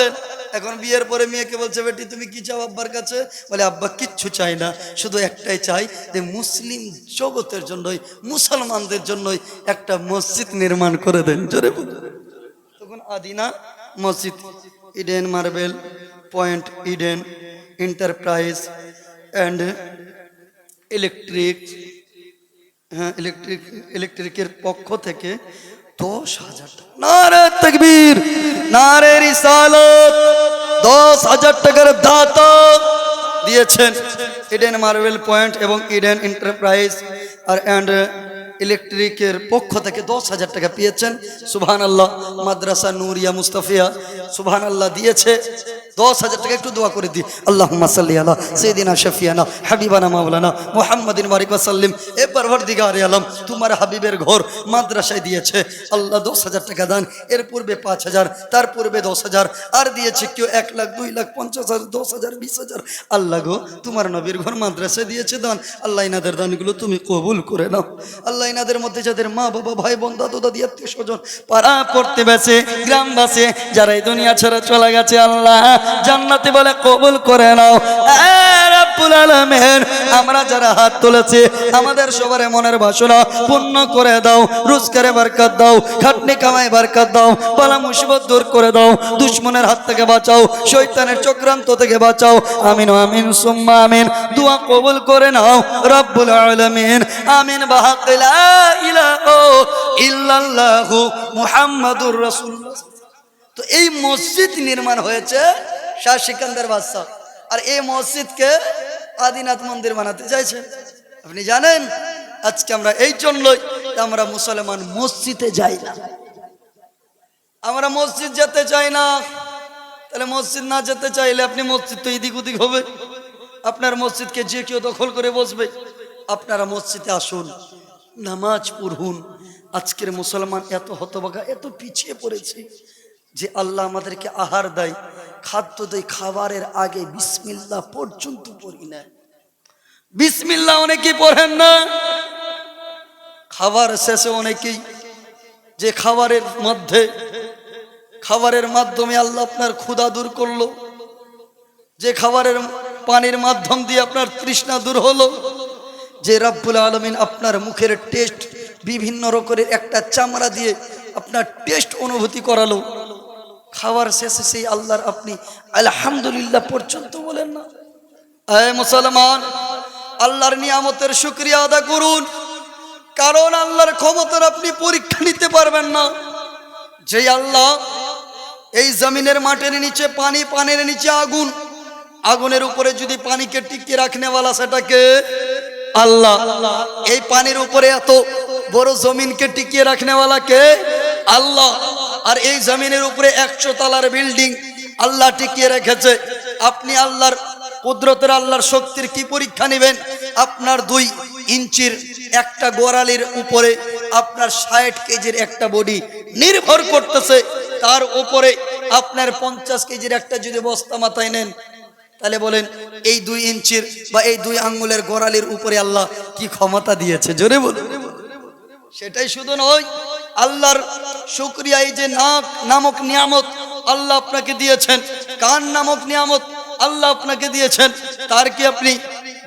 গেলেন এখন বিয়ের পরে মেয়েকে বলছে, বেটি, তুমি কি চাও আব্বার কাছে? বলে, আব্বা, কিচ্ছু চাই না, শুধু একটাই চাই যে মুসলিম জগতের জন্যই, মুসলমানদের জন্যই একটা মসজিদ নির্মাণ করে দেন। জোরে তখন Adina Masjid, Eden marble, point Eden, enterprise and electric হ্যাঁ ইলেকট্রিক, ইলেকট্রিকের পক্ষ থেকে দশ হাজার টাকা। নারে তকবীর, নারে রিসালত। দশ হাজার টাকার দাতা দিয়েছেন। ইডেন মার্বেল পয়েন্ট এবং ইডেন এন্টারপ্রাইজ আর অ্যান্ড ইলেকট্রিকের পক্ষ থেকে দশ হাজার টাকা পেয়েছেন। সুবহান আল্লাহ মাদ্রাসা নুরিয়া মুস্তাফিয়া সুবহান আল্লাহ দিয়েছে। দশ হাজার টাকা একটু দোয়া করে দিই। আল্লাহ সাল্লি আলা সেদিনা শফিয়ানা, হাবিবানা মাওলানা মোহাম্মদিন মারিক সাল্লিম এ পরভর দিগারে আলম, তোমার হাবিবের ঘর মাদ্রাসায় দিয়েছে। আল্লাহ দশ হাজার টাকা দান, এর পূর্বে পাঁচ হাজার, তার পূর্বে দশ হাজার, আর দিয়েছে কেউ এক লাখ, দুই লাখ, পঞ্চাশ হাজার, দশ হাজার, বিশ হাজার। আল্লাহ গো, তোমার নবীর ঘর মাদ্রাসায় দিয়েছে দান। আল্লাহ ইনাদের দানগুলো তুমি কবুল করে নাও। আল্লাহ ইনাদের মধ্যে যাদের মা, বাবা, ভাই, বোন, দাদু, দাদি, আত্মীয় স্বজন পাড়া পড়তে বেছে গ্রামবাসী, যারা এই দুনিয়া ছাড়া চলে গেছে, আল্লাহ জান্নাতে বলে কবুল করে নাও। রব্বুল আলামিন, আমরা যারা হাত তুলেছি আমাদের সবার মনের বাসনা পূর্ণ করে দাও রোজগারে বরকত দাও খাটনি কামাই বরকত দাও পালা মুসিবত দূর করে দাও দুশ্মনের হাত থেকে বাঁচাও শৈতানের চক্রান্ত থেকে বাঁচাও। আমিন আমিন সুম্মা আমিন। দোয়া কবুল করে নাও রব্বুল আলামিন। আমিন বাহাক লা ইলাহা ইল্লাল্লাহু মুহাম্মাদুর রাসূলুল্লাহ। তো এই মসজিদ নির্মাণ হয়েছে শাহ সিকান্দার বাদশাহ। আর এই মসজিদকে আদিনাথ মন্দির বানাতে চাইছে। আপনি জানেন, আজকে আমরা এই জন্যই আমরা মুসলমান মসজিদে যাই না। আমরা মসজিদ যেতে চাই না। তাহলে মসজিদ না যেতে চাইলে আপনি মসজিদ তো এদিক ওদিক হবে। আপনার মসজিদকে যে কেউ দখল করে বসবে। আপনারা মসজিদে আসুন, নামাজ পড়ুন। আজকের মুসলমান এত হতবাগা এত পিছিয়ে পড়েছে। যে আল্লাহ আমাদেরকে আহার দেয়, খাদ্য দেয়, খাবারের আগে বিসমিল্লা পর্যন্ত পড়ি না। বিসমিল্লা অনেকেই পড়েন না। খাবার শেষে অনেকেই যে খাবারের মধ্যে, খাবারের মাধ্যমে আল্লাহ আপনার ক্ষুধা দূর করল, যে খাবারের পানির মাধ্যম দিয়ে আপনার তৃষ্ণা দূর হলো, যে রব্বুল আলমিন আপনার মুখের টেস্ট বিভিন্ন রকমের একটা চামড়া দিয়ে আপনার টেস্ট অনুভূতি করালো। খাবার শেষে সেই আল্লাহর আপনি আলহামদুলিল্লাহ পর্যন্ত বলেন না। আয় মুসলমান, আল্লাহর নিয়ামতের শুক্রিয়া আদা করুন। কারণ আল্লাহর ক্ষমতার আপনি পরীক্ষা নিতে পারবেন না। যেই আল্লাহ এই জমিনের মাটির নিচে পানি, পানির নিচে আগুন, আগুনের উপরে যদি পানিকে টিকিয়ে রাখনেওয়ালা সেটাকে আল্লাহ এই পানির উপরে এত বড় জমিনকে টিকিয়ে রাখনেওয়ালা কে আল্লাহ আর এই জমিনের উপরে একশো তালার বিল্ডিং আল্লাহ টিকিয়ে রেখেছে। আপনি আল্লাহর কুদরতের, আল্লাহর শক্তির কি পরীক্ষা নেবেন? আপনার দুই ইঞ্চির একটা গোড়ালির উপরে আপনার ষাট কেজির একটা বডি নির্ভর করতেছে। তার উপরে আপনার পঞ্চাশ কেজির একটা যদি বস্তা মাথায় নেন, তাহলে বলেন এই দুই ইঞ্চির বা এই দুই আঙ্গুলের গোড়ালির উপরে আল্লাহ কি ক্ষমতা দিয়েছে? জোরে বলুন। সেটাই শুধু নয় আল্লাহর শুক্রিয়া, এই যে নাক নামক নিয়ামত আল্লাহ আপনাকে দিয়েছেন। কান নামক নিয়ামত আল্লাহ আপনাকে দিয়েছেন। তার কি আপনি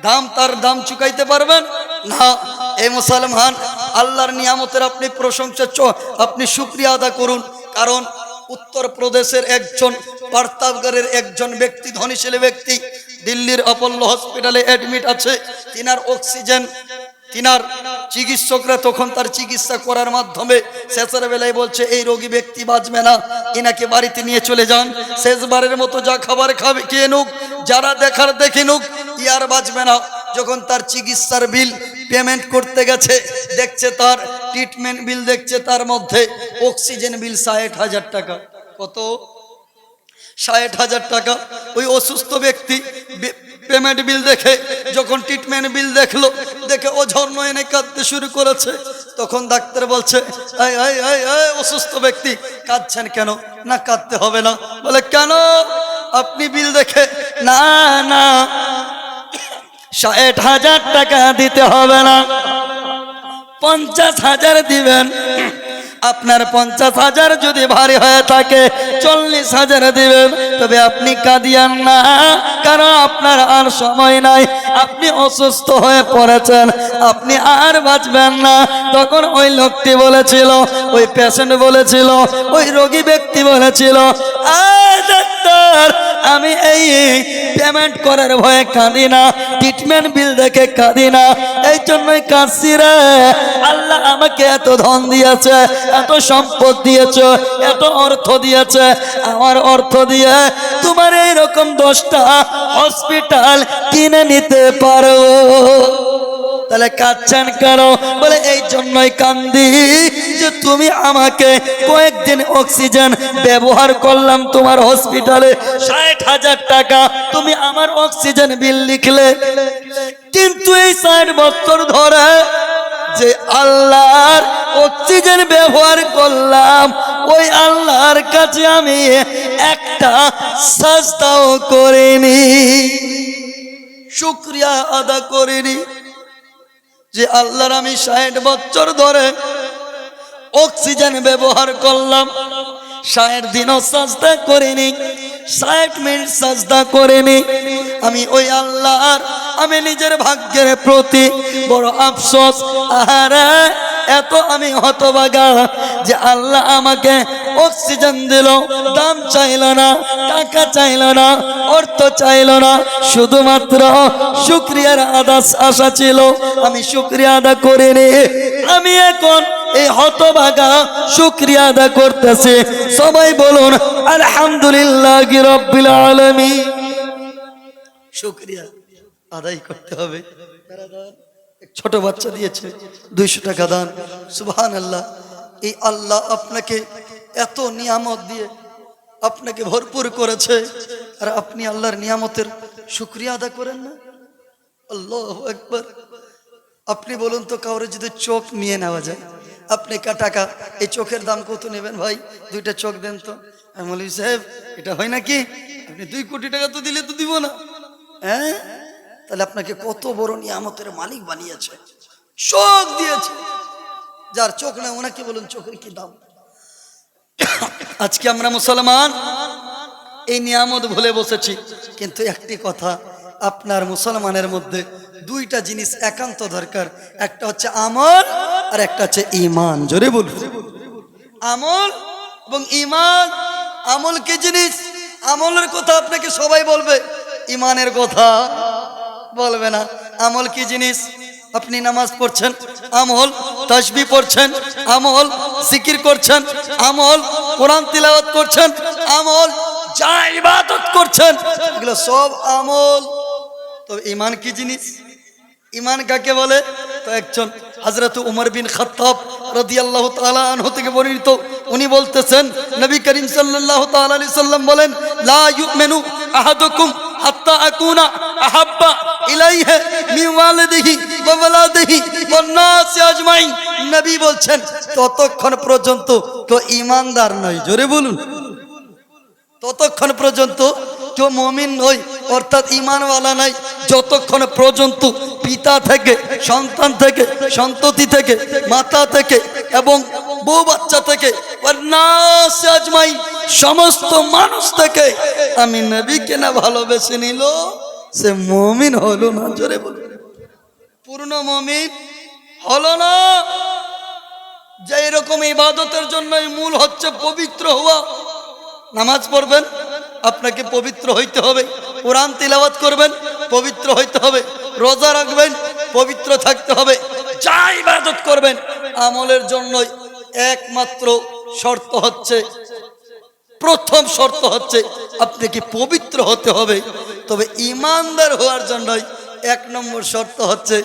দাম, তার দাম চুকাইতে পারবেন? না। এই মুসলমান, আল্লাহর নিয়ামতের আপনি প্রশংসা চ- আপনি শুক্রিয়া আদা করুন। কারণ উত্তর প্রদেশের একজন পার্তাবগারের একজন ব্যক্তি, ধনীশীল ব্যক্তি, দিল্লির অপল্ল হসপিটালে অ্যাডমিট আছে। তিনার অক্সিজেন তিনার চিকিৎসকরা তখন তার চিকিৎসা করার মাধ্যমে শেষের বেলায় বলছে, এই রোগী ব্যক্তি বাঁচবে না, এনাকে বাড়িতে নিয়ে চলে যান। শেষবারের মতো যা খাবার খাবে, খেয়ে নুক, যারা দেখার দেখে নুক ইয়ার বাঁচবে না। যখন তার চিকিৎসার বিল পেমেন্ট করতে গেছে, দেখছে তার ট্রিটমেন্ট বিল দেখছে তার মধ্যে অক্সিজেন বিল ষাট হাজার টাকা। কত? ষাট হাজার টাকা। ওই অসুস্থ ব্যক্তি পেমেন্ট বিল দেখে, যখন ট্রিটমেন্ট বিল দেখল, দেখে ও ঝর্ণ এনে কাঁদতে শুরু করেছে। তখন ডাক্তার বলছে অসুস্থ ব্যক্তি, কাঁদছেন কেন? না, কাঁদতে হবে না। বলে, কেন? আপনি বিল দেখে, না না, ষাট হাজার টাকা দিতে হবে না। পঞ্চাশ হাজার দিবেন। আপনার পঞ্চাশ হাজার যদি ভারী হয়ে থাকে, চল্লিশ হাজার দিবেন। তবে আপনি কাঁদিয়ান না, কারণ আপনার আর সময় নাই। আপনি অসুস্থ হয়ে পড়েছেন, আপনি আর বাঁচবেন না। তখন ওই লোকটি বলেছিল, ওই পেশেন্ট বলেছিল, ওই রোগী ব্যক্তি বলেছিল, "আয় ডাক্তার আমি এই পেমেন্ট করার ভয়ে কাঁদি না ট্রিটমেন্ট বিল দেখে কাঁদি না। এই জন্যই কাঁদছি রে। আল্লাহ আমাকে এত ধন দিয়েছে, এত সম্পদ দিয়েছে, এত অর্থ দিয়েছে, আমার অর্থ দিয়ে তোমার এইরকম দশটা হসপিটাল কিনে নিতে পারো। তাহলে কাঁদছেন কেন? বলে, এই জন্যই কান্দি যে তুমি আমাকে কয়েকদিন অক্সিজেন ব্যবহার করলাম তোমার হসপিটালে ষাট হাজার টাকা। তুমি আমার অক্সিজেন বিল লিখলে। কিন্তু এই ষাট বছর ধরে যে আল্লাহর অক্সিজেন ব্যবহার করলাম, ওই আল্লাহর কাছে আমি একটা সস্তাও করিনি। শুক্রিয়া আদা করিনি যে আল্লাহর আমি ষাট বছর ধরে অক্সিজেন ব্যবহার করলাম। ষাট দিনও সাজদা করিনি, ষাট মিনিট সাজদা করিনি। আমি ওই আল্লাহর, আমি নিজের ভাগ্যের প্রতি বড় আফসোস। আহারে, এত আমি হতবাগা যে আল্লাহ আমাকে অক্সিজেন দিল, দাম চাইল না, টাকা চাইল না, অর্থ চাইল না। শুধুমাত্র শুক্রিয়ার আদাস আশা ছিল, আমি শুক্রিয়া আদা করিনি। আমি এখন এই হতভাগা শুক্রিয়া আদা করতেছে। সবাই বলুন, আলহামদুলিল্লাহ রব্বিল আলামিন। শুক্রিয়া আদায় করতে হবে। ছোট বাচ্চা দিয়েছে, দুইশো টাকা দান। সুবহান আল্লাহ এই আল্লাহ আপনাকে এত নিয়ামত দিয়ে আপনাকে ভরপুর করেছে। আর আপনি আল্লাহর নিয়ামতের শুক্রিয়া আদা করেন না? আল্লাহ একবার আপনি বলুন তো, কাউরে যদি চোখ নিয়ে নেওয়া যায় আপনি টাকা? এই চোখের দাম কত নেবেন ভাই? দুইটা চোখ দেন তো। আমি সাহেব, এটা হয় নাকি? আপনি দুই কোটি টাকা তো দিলে তো দিব না। হ্যাঁ? তাহলে আপনাকে কত বড় নিয়ামতের মালিক বানিয়েছে। চোখ দিয়েছে। যার চোখ না ওনাকে বলুন, চোখের কি দাম? আজকে আমরা মুসলমান, এই নিয়ামত ভুলে বসেছি। কিন্তু একটি কথা, আপনার মুসলমানের মধ্যে দুইটা জিনিস একান্ত দরকার। একটা হচ্ছে আমল আর একটা হচ্ছে ইমান জোরে বলুন। আমল এবং ইমান আমল কি জিনিস? আমলের কথা আপনাকে সবাই বলবে ইমানের কথা বলবে না। আমল কি জিনিস? আপনি নামাজ পড়ছেন, আমল, তসবি পড়ছেন, আমল সিকির করছেন, আমল, কোরআন তিলাওয়াত করছেন, আমল, যা ইবাদত করছেন, এগুলো সব আমল। তো ইমান কি জিনিস? ইমান কাকে বলে? তো একজন হজরত উমর বিন খত্তাব রাদিয়াল্লাহু তাআলা আনহু থেকে বর্ণিত, উনি বলতেছেন, নবী করিম তাআলা আলাইহি সাল্লাম বলেন, লা ইউমিনু আহাদুকুম হাত্তা আকুনা আহাব্বা ইলাইহি মিন ওয়ালিদিহি ওয়া ওয়ালাদিহি ওয়ান নাসি আজমাইন। নবী বলছেন, ততক্ষণ পর্যন্ত তো ইমানদার নয়। জোরে বলুন। ততক্ষণ পর্যন্ত কেউ মমিন নয়। অর্থাৎ ইমানওয়ালা নাই। যতক্ষণ পর্যন্ত পিতা থেকে সন্তান থেকে সন্ততি থেকে মাতা থেকে এবং বউ বাচ্চা থেকে আজমাইন, সমস্ত মানুষ থেকে আমি নবীকে না ভালোবেসে নিল সে মমিন হলো না জোরে বল পূর্ণ মমিন হলো না। যে এরকম ইবাদতের জন্যই মূল হচ্ছে পবিত্র হওয়া। নামাজ পড়বেন আপনাকে পবিত্র হইতে হবে। কোরআন তিলাওয়াত করবেন, পবিত্র হইতে হবে, রোজা রাখবেন, পবিত্র থাকতে হবে, যা ইবাদত করবেন, আমলের জন্যই একমাত্র শর্ত হচ্ছে, প্রথম শর্ত হচ্ছে আপনাকে পবিত্র হতে হবে, তবে ইমানদার হওয়ার জন্যই এক নম্বর শর্ত হচ্ছে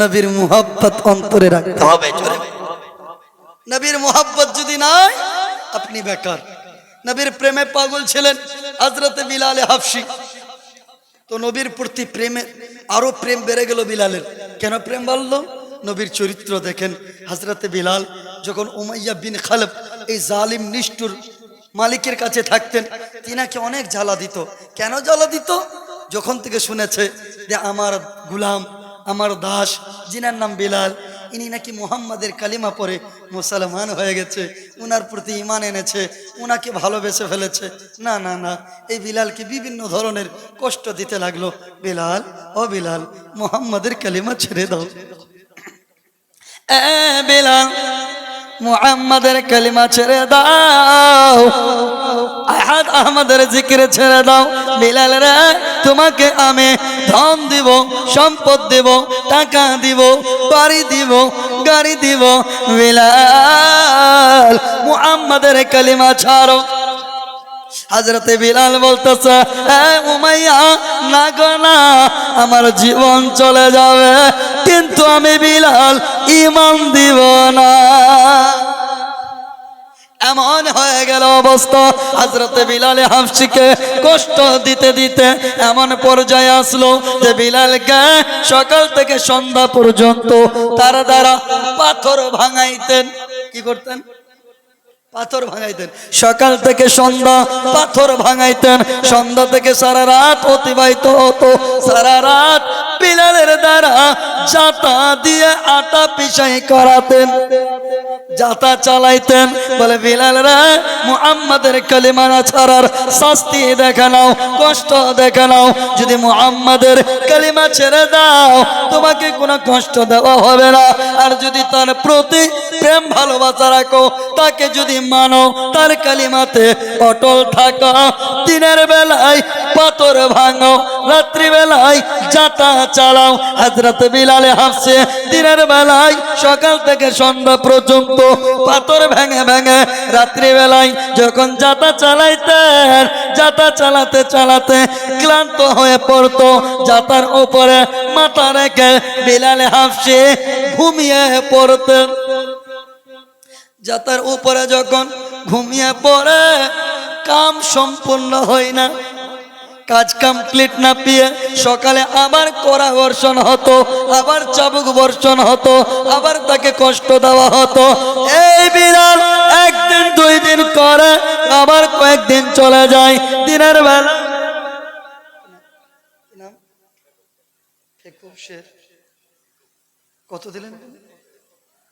নবীর মুহাব্বত অন্তরে রাখতে হবে নবীর মোহাব্বত যদি নাই, আপনি বেকার। নবীর প্রেমে পাগল ছিলেন হজরতে বিলালে হাফসি। তো নবীর প্রতি প্রেমে আরও প্রেম বেড়ে গেল বিলালের। কেন প্রেম বাড়লো? নবীর চরিত্র দেখেন, হাজরাতে বিলাল যখন উমাইয়া বিন খালেব, এই জালিম নিষ্ঠুর মালিকের কাছে থাকতেন, তিনাকে অনেক জ্বালা দিত। কেন জ্বালা দিত? যখন থেকে শুনেছে যে আমার গুলাম, আমার দাস যিনার নাম বিলাল ইনি নাকি মোহাম্মদের কালিমা পরে মুসলমান হয়ে গেছে, উনার প্রতি ইমান এনেছে, উনাকে ভালোবেসে ফেলেছে। না না না, এই বিলালকে বিভিন্ন ধরনের কষ্ট দিতে লাগল। বিলাল, ও বিলাল, মোহাম্মদের কালিমা ছেড়ে দাও। বিলাল, মুহাম্মাদের কালিমা ছেড়ে দাও। আহাদ আহমদের জিকিরে ছেড়ে দাও। বিলাল রে তোমাকে আমি ধন দিব, সম্পদ দিব, টাকা দিব, বাড়ি দিব, গাড়ি দিব। বিলাল, মুহাম্মাদের কালিমা ছাড়ো। হাজরতে বিলাল বলতেছে, "এ উমাইয়া, না গো না, আমার জীবন চলে যাবে। কিন্তু আমি বিলাল ইমান দিব অবস্থা। হাজরতে বিলালে হাফসিকে কষ্ট দিতে দিতে এমন পর্যায়ে আসলো যে বিলালকে সকাল থেকে সন্ধ্যা পর্যন্ত তার দ্বারা পাথর ভাঙাইতেন। কি করতেন? পাথর ভাঙাইতেন। সকাল থেকে সন্ধ্যা পাথর ভাঙাইতেন। সন্ধ্যা থেকে সারা রাত অতিবাহিত হতো। সারা রাত বিলালের দ্বারা জাতা দিয়ে আটা পিসাই করাতেন যাতা চালাইতেন। বলে, বিলালরা, মুহাম্মাদের কালিমানা ছাড়ার শাস্তি দেখে নাও, কষ্ট দেখে নাও। যদি মুহাম্মাদের কালিমা ছেড়ে দাও, তোমাকে কোনো কষ্ট দেওয়া হবে না। আর যদি তার প্রতি প্রেম ভালোবাসা রাখো, তাকে যদি মানো, তার কালিমাতে অটল থাকা, দিনের বেলায় পাথর ভাঙো, রাত্রিবেলায় যাতা চালাও। হাজরত বিলালে হাসছে দিনের বেলায় সকাল থেকে সন্ধ্যা পর্যন্ত পাথর ভেঙে ভেঙে রাত্রি বেলায় যখন যাতা চালাইতেন, যাতা চালাতে চালাতে ক্লান্ত হয়ে পড়তো। যাতার উপরে মাথা রেখে বিলালে হাফসে ঘুমিয়ে পড়তেন। যাতার উপরে যখন ঘুমিয়ে পড়ে, কাম সম্পূর্ণ হয় না। কাজ কমপ্লিট না পেয়ে সকালে আবার কড়া বর্ষণ হতো, আবার চাবুক বর্ষণ হতো, আবার তাকে কষ্ট দেওয়া হতো। এই বিড়াল একদিন, দুই দিন করে, আবার কয়েকদিন চলে যায় দিনের বেলা। কত দিলেন?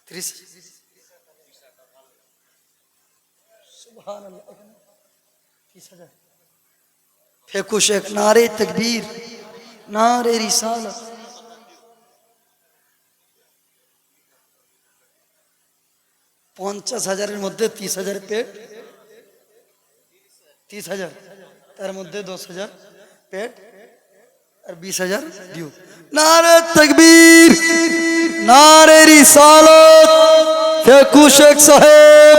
ত্রিশ। ফেকু শেখ নারে তকবীর নারে রিসালত পঞ্চাশ হাজারের মধ্যে তিরিশ হাজার পেট তিরিশ হাজার তার মধ্যে দশ হাজার পেট আর বিশ হাজার ডিউ নারে তকবীর নারে রিসালত ফেকু শেখ সাহেব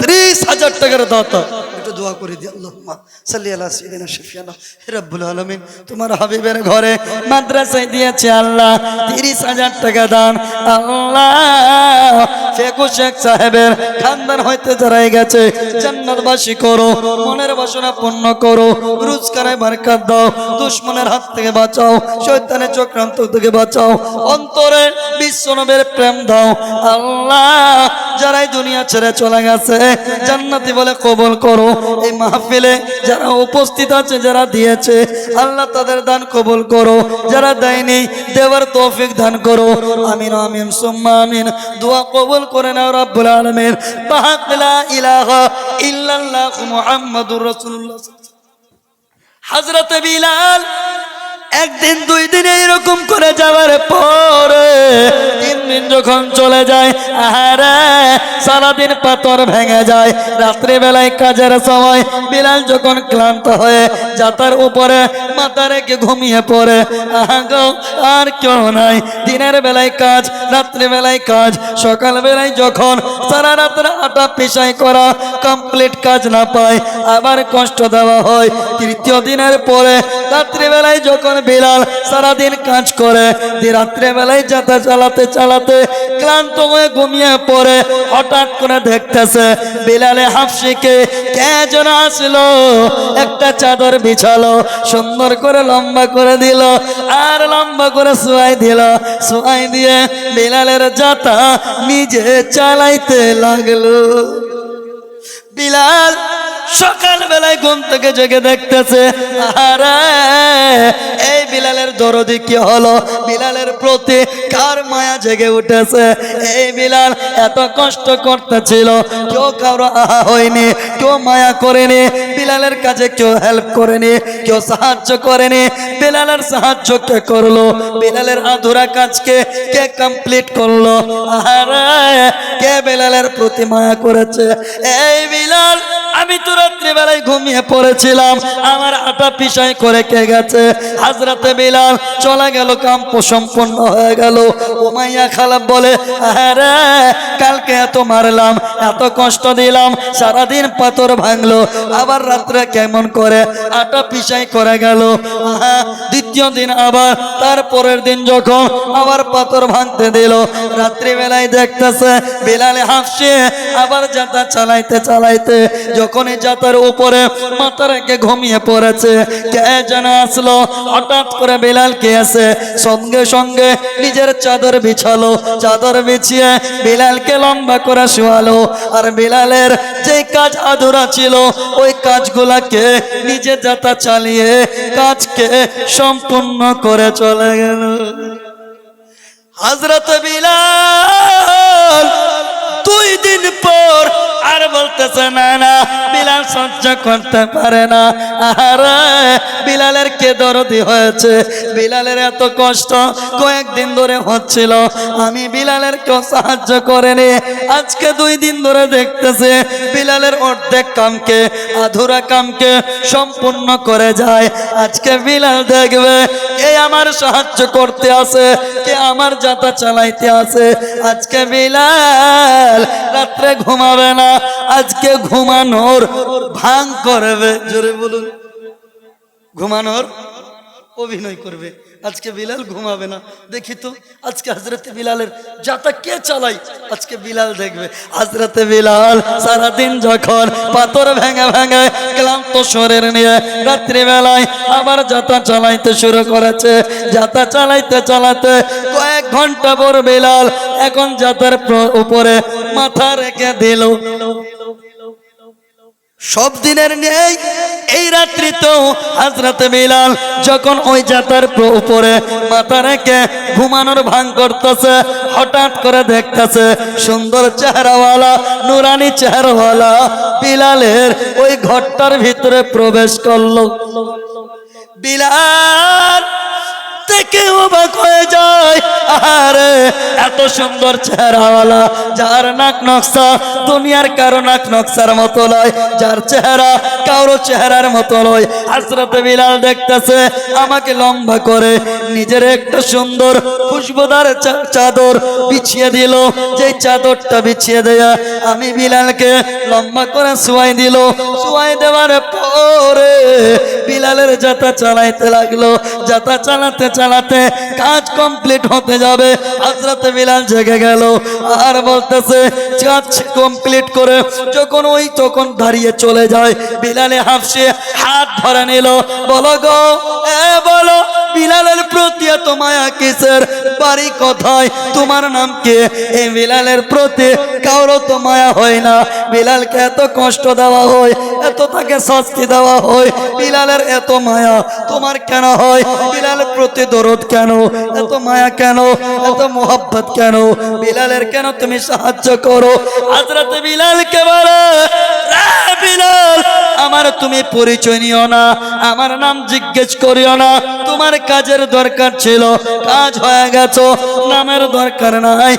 ত্রিশ হাজার টাকার দাতা একটু দোয়া করে দিই আল্লাহ সাল্লি আল্লাহ সিদিন হে রব্বুল আলমিন, তোমার হাবিবের ঘরে মাদ্রাসায় দিয়েছে আল্লাহ তিরিশ হাজার টাকা দান। আল্লাহ সাহেবের। খানদান হইতে গেছে, জান্নাতবাসী করো, মনের বাসনা পূর্ণ করো রোজগারে বারকাত দাও, দুশ্মনের হাত থেকে বাঁচাও চক্রান্ত থেকে বাঁচাও, অন্তরে বিশ্বনবের প্রেম দাও। আল্লাহ, যারাই দুনিয়া ছেড়ে চলে গেছে, জান্নাতি বলে কবল করো। এই মাহফিলে যারা উপস্থিত আছে, যারা দিয়েছে, আল্লাহ তাদের দান কবল করো। যারা দেয়নি, দেওয়ার তৌফিক দান করো। আমিন আমিন, সুম্মা, আমিন। দোয়া কবুল করে নাও রব্বুল আলমের বাহাকলা ইলাহ ইল্লাল্লাহ মুহাম্মাদুর রাসূলুল্লাহ। হযরত বিলাল একদিন দুই দিন এইরকম করে যাওয়ার পরে তিন দিন যখন চলে যায় আহারে সারাদিন পাথর ভেঙে যায়। রাত্রি বেলায় কাজের সময় বিলাল যখন ক্লান্ত হয়ে যাতার উপরে মাথা রেখে ঘুমিয়ে পড়ে আহা গো, আর কেউ নাই। দিনের বেলায় কাজ রাত্রি বেলায় কাজ সকাল বেলায় যখন সারা রাত্রে আটা পেশাই করা কমপ্লিট কাজ না পায় আবার কষ্ট দেওয়া হয়। তৃতীয় দিনের পরে রাত্রিবেলায় যখন বিলাল সারাদিন কাজ করে, দিয়ে রাত্রেবেলায় যাতা চালাতে চালাতে ক্লান্ত হয়ে ঘুমিয়ে পড়ে, হঠাৎ করে দেখতেছে বিলালে হাফসিকে কে যেন আসলো, একটা চাদর বিছালো, সুন্দর করে লম্বা করে দিল, আর লম্বা করে শুয়াই দিল, শুয়াই দিয়ে বিলালের যাতা নিজে চালাইতে লাগল। বিলাল সকাল বেলায় ঘুম থেকে জেগে দেখতেছে আরে এই বিলালের দরদি কি হলো? বিলালের প্রতি কার মায়া জেগে উঠেছে? এই বিলাল এত কষ্ট করতেছিল, কেউ কারও আহা হয়নি, কেউ মায়া করেনি, বিলালের কাজে কেউ হেল্প করেনি, কেউ সাহায্য করেনি। বিলালের সাহায্য কে করল? বিলালের আধুরা কাজকে কে কমপ্লিট করল? আহারে, কে বিলালের প্রতি মায়া করেছে? এই বিলাল, আমি তো রাত্রিবেলায় ঘুমিয়ে পড়েছিলাম, আমার আটা পিসাই করে কে গেছে? হাজরাতে বিলাল চলে গেল, কাম সম্পন্ন হয়ে গেল। ওমাইয়া খালাম বলে আরে কালকে এত মারলাম, এত কষ্ট দিলাম, সারাদিন পাথর ভাঙলো, আবার রাত্রে কেমন করে আটা পিসাই করে গেল। দ্বিতীয় দিন আবার, তারপরের দিন যখন আবার পাথর ভাঙতে দিল, রাত্রিবেলায় দেখতেছে, বিলালে হাসছে আবার যাতা চালাইতে চালাইতে, যখনই যাতার উপরে মাথা রেখে ঘুমিয়ে পড়েছে, কে যেন আসলো, হঠাৎ করে বিলাল কে আছে? সঙ্গে সঙ্গে নিজের চাদর বিছালো। চাদর বিছিয়ে বিলালকে লম্বা করে শোয়ালো। আর বিলালের যে কাজ আধুরা ছিল, ওই কাজগুলাকে নিজে যাতা চালিয়ে কাজকে সম্পূর্ণ করে চলে গেল। হজরত বিলাল দুই দিন পর আর বলতেছে, না না, বিলাল সহ্য করতে পারে না। আরে বিলালের কে দরদি হয়েছে? বিলালের এত কষ্ট কয়েকদিন ধরে হচ্ছিল। আমি বিলালের কেউ সাহায্য করেনি। আজকে দুই দিন ধরে দেখতেছে, বিলালের অর্ধেক কামকে, আধুরা কামকে সম্পূর্ণ করে যায়। আজকে বিলাল দেখবে কে আমার সাহায্য করতে আছে কে আমার যাতা চালাইতে আছে আজকে বিলাল রাত্রে ঘুমাবে না, আজকে ঘুমানোর ভাঙ করবে। জোরে বলুন। ঘুমানোর অভিনয় করবে। আজকে বিলাল ঘুমাবে না। দেখি তো, আজকে হাজরতে বিলালের যাতা কে চালাই আজকে বিলাল দেখবে। হাজরতে বিলাল সারাদিন যখন পাথর ভেঙে ভেঙে ক্লান্ত শরীর নিয়ে রাত্রিবেলায় আবার যাতা চালাইতে শুরু করেছে। যাতা চালাইতে চালাতে কয়েক ঘণ্টা পর বিলাল এখন যাতার উপরে মাথা রেখে দিল। সব দিনের নেই। এই রাত্রি তো হাজরাতে মিলাল যখন ওই জাতার উপরে মাথা রেখে ঘুমানোর ভাঙ করতেছে, হঠাৎ করে দেখতেছে সুন্দর চেহারাওয়ালা, নুরানি চেহারাওয়ালা বিলালের ওই ঘরটার ভিতরে প্রবেশ করল। বিলাল থেকে অবাক হয়ে যায়। আরে এত সুন্দর চেহারাওয়ালা, যার নাক নকশা দুনিয়ার কারও নাক নকশার মতো নয়, যার চেহারা কারও চেহারার মতো নয়। হাসরতে বিলাল দেখতেছে, আমাকে লম্বা করে নিজের একটা সুন্দর খুশবুদার চাদর বিছিয়ে দিল। যে চাদরটা বিছিয়ে দেয়া, আমি বিলালকে লম্বা করে শুয়াই দিল। শুয়াই দেওয়ার পরে বিলালের যাতা চালাইতে লাগল। যাতা চালাতে চালাতে কাজ কমপ্লিট হতে যাবে। হাজরাতে বিলাল জেগে গেল আর বলতেছে, কাজ কমপ্লিট করে যখন ওই তখন দাঁড়িয়ে চলে যায়। বিলালে হাফসে হাত ধরে নিল, বলো গো, এ বলো প্রতি এত মায়া কিসের? বাড়ি কথায়? তোমার নাম কে? এই বিলালের প্রতি কারও তো মায়া হয় না। বিলালকে এত কষ্ট দেওয়া হয়, এত তাকে শাস্তি দেওয়া হয়। বিলালের এত মায়া, তোমার কেন হয়? বিলালের প্রতি দরদ কেন? এত মায়া কেন? এত মোহাব্বত কেন? বিলালের কেন তুমি সাহায্য করো? হাজরাতে বিলালকে বলে। "রে আমার তুমি পরিচয় নিও না, আমার নাম জিজ্ঞেস করিও না, তোমার কাজের দরকার ছিল, কাজ হয়ে গেছো, নামের দরকার নাই